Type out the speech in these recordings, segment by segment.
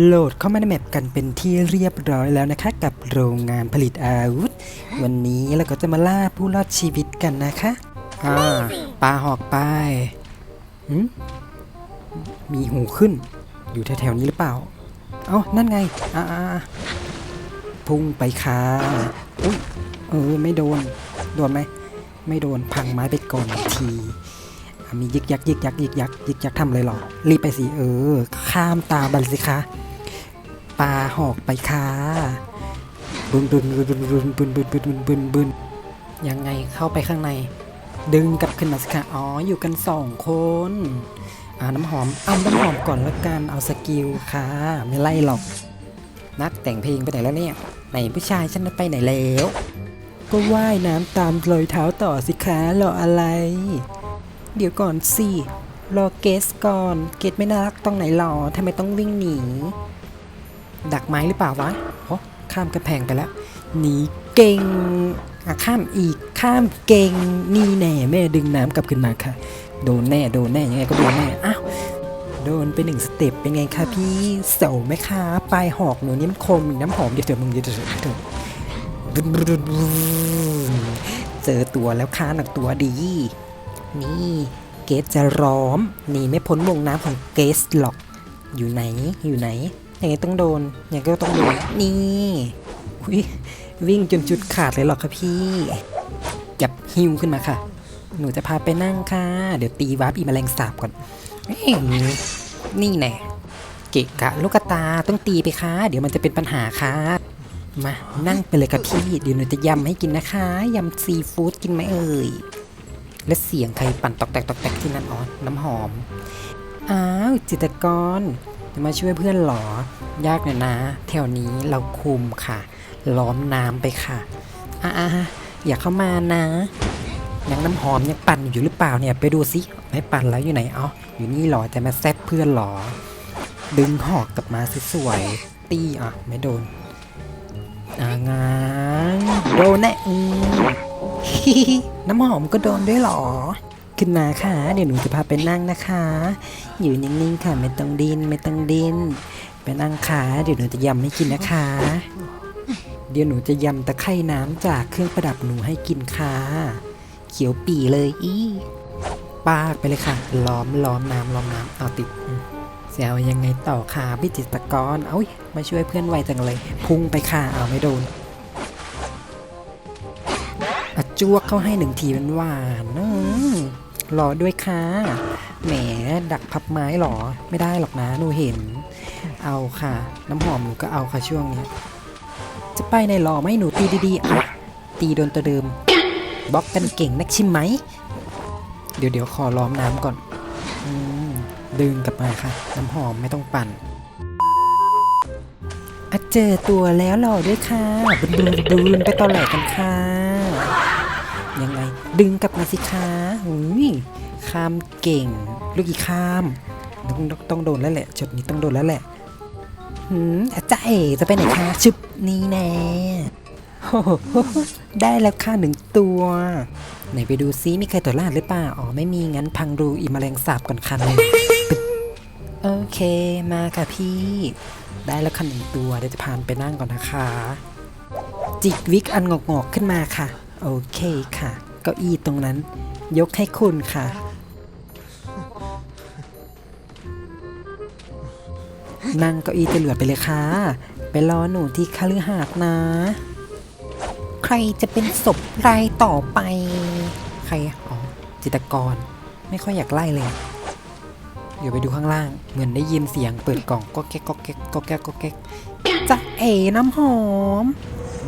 โหลดเข้ามาในแมปกันเป็นที่เรียบร้อยแล้วนะคะ กับโรงงานผลิตอาวุธ วันนี้เราก็จะมาล่าผู้รอดชีวิตกันนะคะ อ่าปลาหอกไปหืมมีหูขึ้น อยู่แถวๆนี้หรือเปล่า เอ้านั่นไง อ่าๆพุ่งไปค่ะอุ้ยเออ ไม่โดน โดนไหม ไม่โดนพังไม้ไปก่อนทีอะ มียึกยักยึกยักยึกยักยึกยักทำเลยเหรอ รีบไปสิเออ ข้ามตาบันสิคะปลาหอกไปค่ะบึนบึนบึนบึนบึนบึนบึนบึนบึนบึนยังไงเข้าไปข้างใน ดึงกลับขึ้นมาสิคะอ๋ออยู่กันสองคนอ่าน้ำหอมเอาน้ำหอมก่อนละกันเอาสกิลค่ะ ไม่ไล่หรอก นักแต่งเพลงไปไหนแล้วเนี่ยไหนผู้ชายฉันไปไหนแล้ว ก็ว่ายน้ำตามรอยเท้าต่อสิคะรออะไร เดี๋ยวก่อนสิ รอเกสก่อน เกสไม่น่ารักตรงไหนหรอทำไมต้องวิ่งหนี ดักไม้หรือเปล่าวะโอ้ข้ามกระแพงไปแล้ว หนีเก่งอะข้ามอีก ข้ามเก่ง นี่แน่แม่ดึงน้ำกลับขึ้นมาค่ะ โดนแน่ โดนแน่ ยังไงก็โดนแน่ อ้าว โดนไปหนึ่งสเต็ป เป็นไงคะพี่เสาไหมคะปลายหอกหนูนี่มันคม น้ำหอมเดี๋ยวเดี๋ยวมึงเดี๋ยวเดี๋ยวเดี๋ยวเจอตัวแล้วค้าหนักตัวดี นี่เกสจะร้อมหนีไม่พ้นวงน้ำของเกสหรอก อยู่ไหนอยู่ไหนยังไงต้องโดนยังไงก็ต้องโดนนี่วิ่งจนจุดขาดเลยหรอกค่ะพี่จับหิวขึ้นมาค่ะ หนูจะพาไปนั่งค่ะ เดี๋ยวตีวาร์ปอีแมลงสาบก่อนเอ้ยนี่แน่เกะกะลูกกระตาต้องตีไปค่ะ เดี๋ยวมันจะเป็นปัญหาค่ะมานั่งไปเลยกับพี่ เดี๋ยวหนูจะยำให้กินนะคะยำซีฟู้ดกินไหมเอ่ย และเสียงใครปั่นตอกแตกตอกแตกที่นั่นอ๋อน้ำหอม อ้าวจิตกรจะมาช่วยเพื่อนหรอ ยากหน่อยนะ แถวนี้เราคุมค่ะ ล้อมน้ำไปค่ะอ่าอย่าเข้ามานะยังน้ำหอมยังปั่นอยู่หรือเปล่าเนี่ยไปดูสิไม่ปั่นแล้วอยู่ไหนอ๋ออยู่นี่หรอจะมาแซบเพื่อนหรอ ดึงหอกกลับมาสวยๆตีอะไม่โดนอ่างานโดนแน่ น้ำหอมก็โดนด้วยหรอ ขึ้นมาค่ะ เดี๋ยวหนูจะพาไปนั่งนะคะ อยู่นิ่งๆค่ะไม่ต้องดินไม่ต้องดินไปนั่งขาเดี๋ยวหนูจะยำให้กินนะคะ เดี๋ยวหนูจะยำตะไคร่น้ำจากเครื่องประดับหนูให้กินค่ะเขียวปีเลยอีปากไปเลยค่ะ ล้อมล้อมน้ำล้อมน้ำเอาติดเสียวยังไงต่อค่ะพี่จิตรกร เอ้ยมาช่วยเพื่อนไวจังเลย พุ่งไปค่ะเอาไม่โดน จวกเข้าให้หนึ่งทีมันหวานๆอืมรอด้วยค่ะ แหมดักพับไม้หรอ ไม่ได้หรอกนะหนูเห็น เอาค่ะ น้ำหอมหนูก็เอาค่ะช่วงนี้ จะไปในหรอไหมหนูตีดีๆอะตีโดนตัวเดิมบล็อกกันเก่งนักชิมไหม เดี๋ยวเดี๋ยวขอล้อมน้ำก่อนอดึงกลับมาค่ะ น้ำหอมไม่ต้องปั่นอะเจอตัวแล้วหรอด้วยค่ะบึนบึนไปตอแหลกกันค่ะ ดึงกลับมาสิคะอุ้ยข้ามเก่ง ลูกอีข้ามต้องต้องโดนแล้วแหละจุดนี้ต้องโดนแล้วแหละหืมอาจารย์จะไปไหนคะชุบนี่แน่ได้แล้วค่ะหนึ่งตัว ไหนไปดูซิมีใครตัวลาดหรือเปล่า อ๋อ ไม่มีงั้นพังรูอีมแมลงสาบก่อนคันเลยปึ๊บโอเคมาค่ะพี่ ได้แล้วคันหนึ่งตัว เดี๋ยวจะพานไปนั่งก่อนนะคะ จิกวิกอันงอกๆขึ้นมาค่ะ โอเคค่ะ เก้าอี้ตรงนั้น ยกให้คุณค่ะ นั่งเก้าอี้จะเหลือไปเลยค่ะ ไปรอหนูที่คฤหาสน์นะ ใครจะเป็นศพรายต่อไป ใครอ๋อจิตกร ไม่ค่อยอยากไล่เลยเดี๋ยวไปดูข้างล่าง เหมือนได้ยินเสียงเปิดกล่องก็แก๊กก็แก๊กก็แก๊กก็แก๊กจะเอ๋น้ำหอม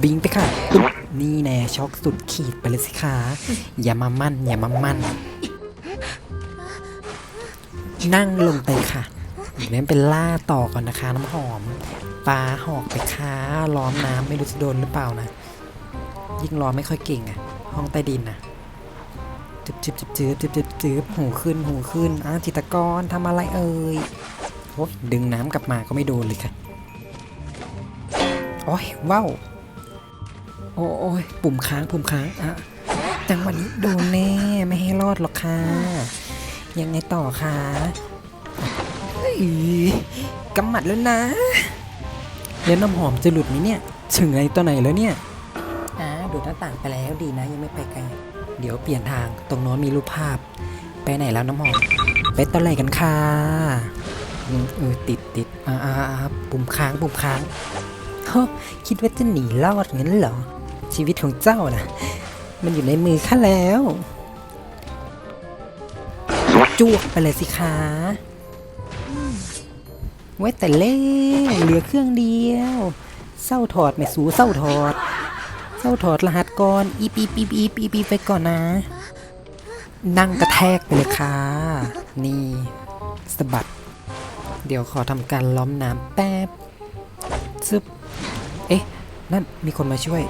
บิงไปค่ะ นี่แน่ช็อกสุดขีดไปเลยสิคะอย่ามามั่น อย่ามามั่น นั่งลงไปค่ะเดี๋ยวนั้นเป็นล่าต่อก่อนนะคะ น้ำหอมปลาหอกไปค้าล้อมน้ำไม่รู้จะโดนหรือเปล่านะ ยิ่งล้อมไม่ค่อยเก่งอะห้องใต้ดินนะจึบจึบจึบจึบจึบจึบจึบหูขึ้นหูขึ้นอ้าวจิตกรทำอะไรเอ่ยโอ้ยดึงน้ำกลับมาก็ไม่โดนเลยค่ะ โอ้ยว้าว โอ้โอ้ยปุ่มค้างปุ่มค้างอะจังหวะนี้โดนแน่ไม่ให้รอดหรอกค่ะ ยังไงต่อคะเฮ้ยกำหมัดแล้วนะ แล้วน้ำหอมจะหลุดไหมเนี่ย ถึงไหนตัวไหนแล้วเนี่ยอ่าดูดหน้าต่างไปแล้วดีนะ ยังไม่ไปไกล เดี๋ยวเปลี่ยนทาง ตรงโน้นมีรูปภาพ ไปไหนแล้วน้ำหอม ไปตะไหลกันค่ะอืมเออติดติดอ่าอ่าอ่าปุ่มค้างปุ่มค้างเฮ้อคิดว่าจะหนีรอดงั้นเหรอ ชีวิตของเจ้านะมันอยู่ในมือข้าแล้วจวกไปเลยสิคะไว้แต่เล่เหลือเครื่องเดียวเศร้าถอดไม่สูเศร้าถอดเศร้าถอดรหัสก่อนอีปีปีปีปีปีไปก่อนนะ นั่งกระแทกไปเลยค่ะ นี่สะบัด เดี๋ยวขอทำการล้อมน้ำแป๊บซึบเอ๊ะ นั่นมีคนมาช่วย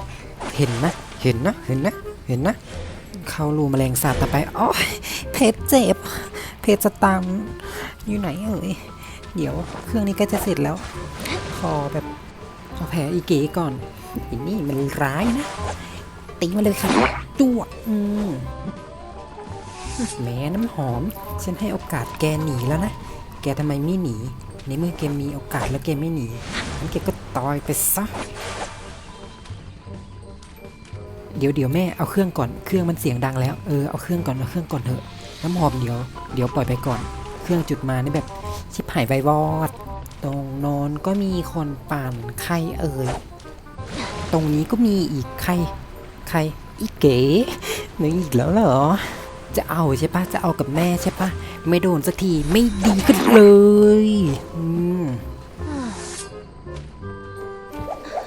เห็นนะ เห็นนะ เห็นนะ เห็นนะ เข้ารูแมลงสาบต่อไปอ้ยเพจเจ็บ เพชจสตังค์อยู่ไหนเอ่ย เดี๋ยวเครื่องนี้ก็จะเสร็จแล้ว ขอแบบขอแผลอีเก๋ก่อนอันนี่มันร้ายนะ ตีมาเลยค่ะจ้วอืมแหม้น้ำหอม ฉันให้โอกาสแกหนีแล้วนะ แกทำไมไม่หนี ในเมื่อแกมีโอกาสแล้วแกไม่หนีงั้นแกก็ตายไปซะ เดี๋ยวเดี๋ยวแม่เอาเครื่องก่อน เครื่องมันเสียงดังแล้ว เออเอาเครื่องก่อนเอาเครื่องก่อนเถอะ น้ำหอมเดี๋ยวเดี๋ยวปล่อยไปก่อน เครื่องจุดมานี่แบบชิบหายไววอด ตรงโนอนก็มีคนปั่นใครเอ่ย ตรงนี้ก็มีอีกใคร ใคร อีเก๋นึกอีกแล้วเหรอ จะเอาใช่ปะจะเอากับแม่ใช่ปะไม่โดนสักทีไม่ดีกันเลย อืม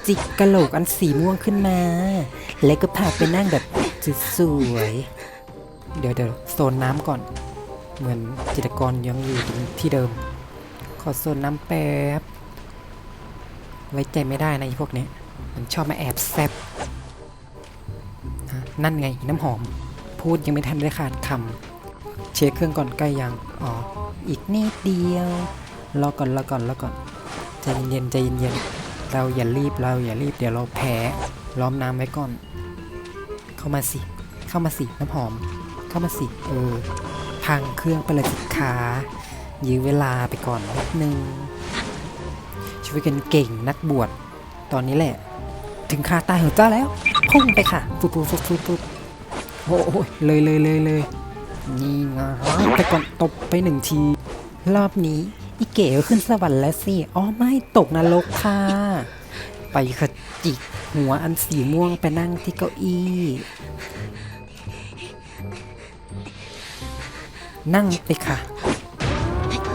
จิกกระโหลกอันสีม่วงขึ้นมา แล้วก็พาไปนั่งแบบสวยๆเดี๋ยวเดี๋ยวโซนน้ำก่อน เหมือนจิตกรยังอยู่ที่เดิม ขอโซนน้ำแป๊บ ไว้ใจไม่ได้นะไอ้พวกเนี้ยมันชอบมาแอบแซบนั่นไงน้ำหอม พูดยังไม่ทันได้ขาดคำเช็คเครื่องก่อนใกล้ยัง อ๋อ อีกนิดเดียว รอก่อนรอก่อนรอก่อนใจเย็นๆใจเย็นๆ เราอย่ารีบเราอย่ารีบเดี๋ยวเราแพ้ล้อมน้ำไว้ก่อน เข้ามาสิ เข้ามาสิน้ำหอม เข้ามาสิ เออ พังเครื่องไปเลยสิขายื้อเวลาไปก่อนนิดนึงช่วยกันเก่งนักบวชตอนนี้แหละ ถึงคาตายขอเจ้าแล้ว พุ่งไปค่ะปุ๊บปุ๊บปุ๊บปุ๊บปุ๊บโอ้โหเลยเลยเลยเลยนี่ไงไปก่อนตบไปหนึ่งที รอบนี้ อีเก๋ขึ้นสวรรค์แล้วสิอ๋อไม่ตกนรกค่ะ ไปขจิกหัวอันสีม่วงไปนั่งที่เก้าอี้ นั่งไปค่ะ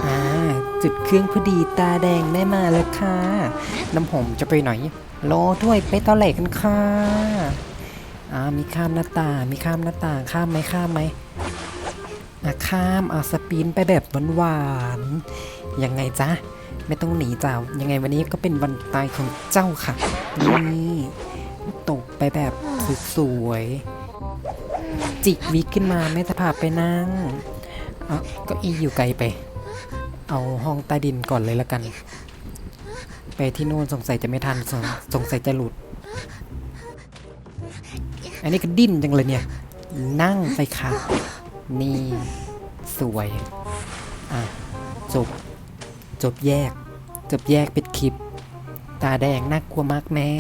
อ่าจุดเครื่องพอดีตาแดงได้มาแล้วค่ะ น้ำหอมจะไปไหนรอด้วยไปตอแหลกกันค่ะอ่ามีข้ามหน้าต่างมีข้ามหน้าต่างข้ามไหมข้ามไหมอะข้ามเอาสปินไปแบบหวานๆ ยังไงจ๊ะ ไม่ต้องหนีจ้ายังไงวันนี้ก็เป็นวันตายของเจ้าค่ะ นี่ตกไปแบบสวยๆจิกวิกขึ้นมาแม่จะพาไปนั่งอะก็อีอยู่ไกลไป เอาห้องใต้ดินก่อนเลยละกัน ไปที่นู่นสงสัยจะไม่ทันสงสงสัยจะหลุด อันนี้ก็ดิ้นจังเลยเนี่ย นั่งไปค่ะ นี่ สวย อะ จบ จบแยก จบแยกเป็นคลิป ตาแดงน่ากลัวมากแม่